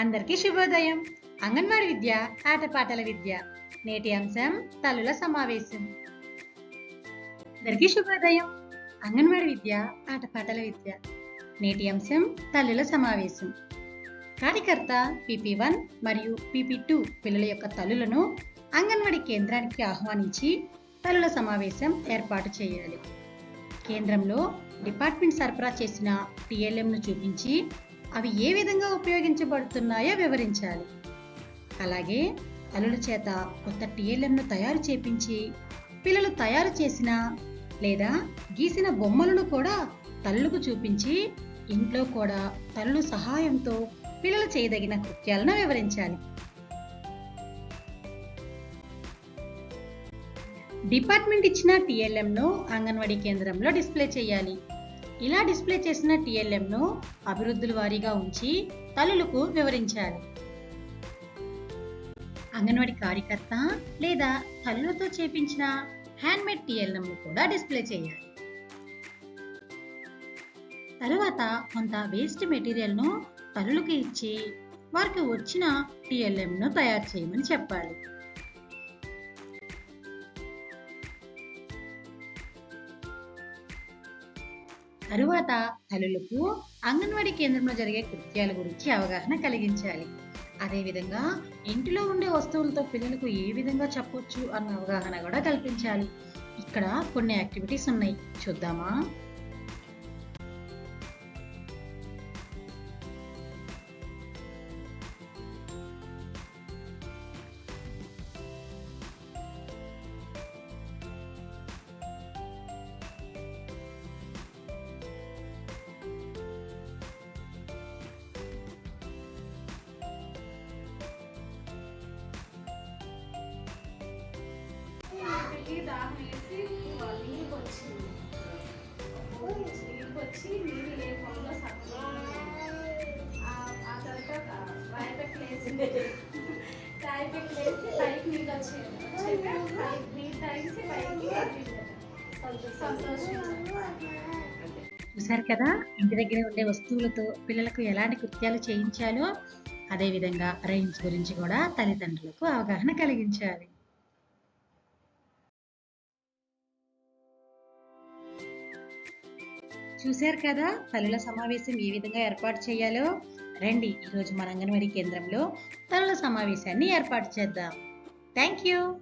అందరికీ శుభోదయం. అంగన్వాడి విద్య ఆటపాటల విద్య నేటి అంశం తల్లుల సమావేశం. అందరికీ శుభోదయం. అంగన్వాడి విద్య ఆటపాటల విద్య నేటి అంశం తల్లుల సమావేశం. కార్యకర్త పిపి వన్ మరియు పిపి టూ పిల్లల యొక్క తల్లులను అంగన్వాడి కేంద్రానికి ఆహ్వానించి తల్లుల సమావేశం ఏర్పాటు చేయాలి. కేంద్రంలో డిపార్ట్మెంట్ సరఫరా చేసిన టీఎల్ఎంను చూపించి అవి ఏ విధంగా ఉపయోగించబడుతున్నాయో వివరించాలి. అలాగే తల్లుల చేత కొత్త టీఎల్ఎంను తయారు చేపించి పిల్లలు తయారు చేసిన లేదా గీసిన బొమ్మలను కూడా తల్లుకు చూపించి ఇంట్లో కూడా తల్లు సహాయంతో పిల్లలు చేయదగిన కృత్యాలను వివరించాలి. డిపార్ట్మెంట్ ఇచ్చిన టీఎల్ఎంను అంగన్వాడీ కేంద్రంలో డిస్ప్లే చేయాలి. ఇలా డిస్ప్లే చేసిన టీఎల్ఎంను అభివృద్ధుల వారీగా ఉంచి తల్లులకు వివరించాలి. అంగన్వాడి కార్యకర్త లేదా తల్లులతో చేపించిన హ్యాండ్మేడ్ టీఎల్ఎంను కూడా డిస్ప్లే చేయాలి. తరువాత కొంత వేస్ట్ మెటీరియల్ను తల్లులకు ఇచ్చి వారికి వచ్చిన టీఎల్ఎంను తయారు చేయమని చెప్పాలి. తరువాత తల్లులకు అంగన్వాడీ కేంద్రంలో జరిగే కృత్యాల గురించి అవగాహన కలిగించాలి. అదేవిధంగా ఇంటిలో ఉండే వస్తువులతో పిల్లలకు ఏ విధంగా చెప్పొచ్చు అన్న అవగాహన కూడా కల్పించాలి. ఇక్కడ కొన్ని యాక్టివిటీస్ ఉన్నాయి. చూద్దామా? దాహం వేసి నీళ్ళకి వచ్చింది నీళ్ళకి వచ్చి నీళ్ళు లేకుండా సత్తుగా ఆ తర్వాత రాయి పెట్టి వేసింది రాయి వేసి పైకి నీళ్ళు వచ్చేది వచ్చాక పైకి నీళ్ళు తాగేసి పైకి చూసారు కదా ఇంటి దగ్గర ఉండే వస్తువులతో పిల్లలకు ఎలాంటి కృత్యాలు చేయించాలో అదేవిధంగా రైమ్స్ గురించి కూడా తల్లిదండ్రులకు అవగాహన కలిగించాలి. చూశారు కదా? తల్లుల సమావేశం ఏ విధంగా ఏర్పాటు చేయాలో? రండి ఈరోజు మన అంగన్వాడీ కేంద్రంలో తల్లుల సమావేశాన్ని ఏర్పాటు చేద్దాం. Thank you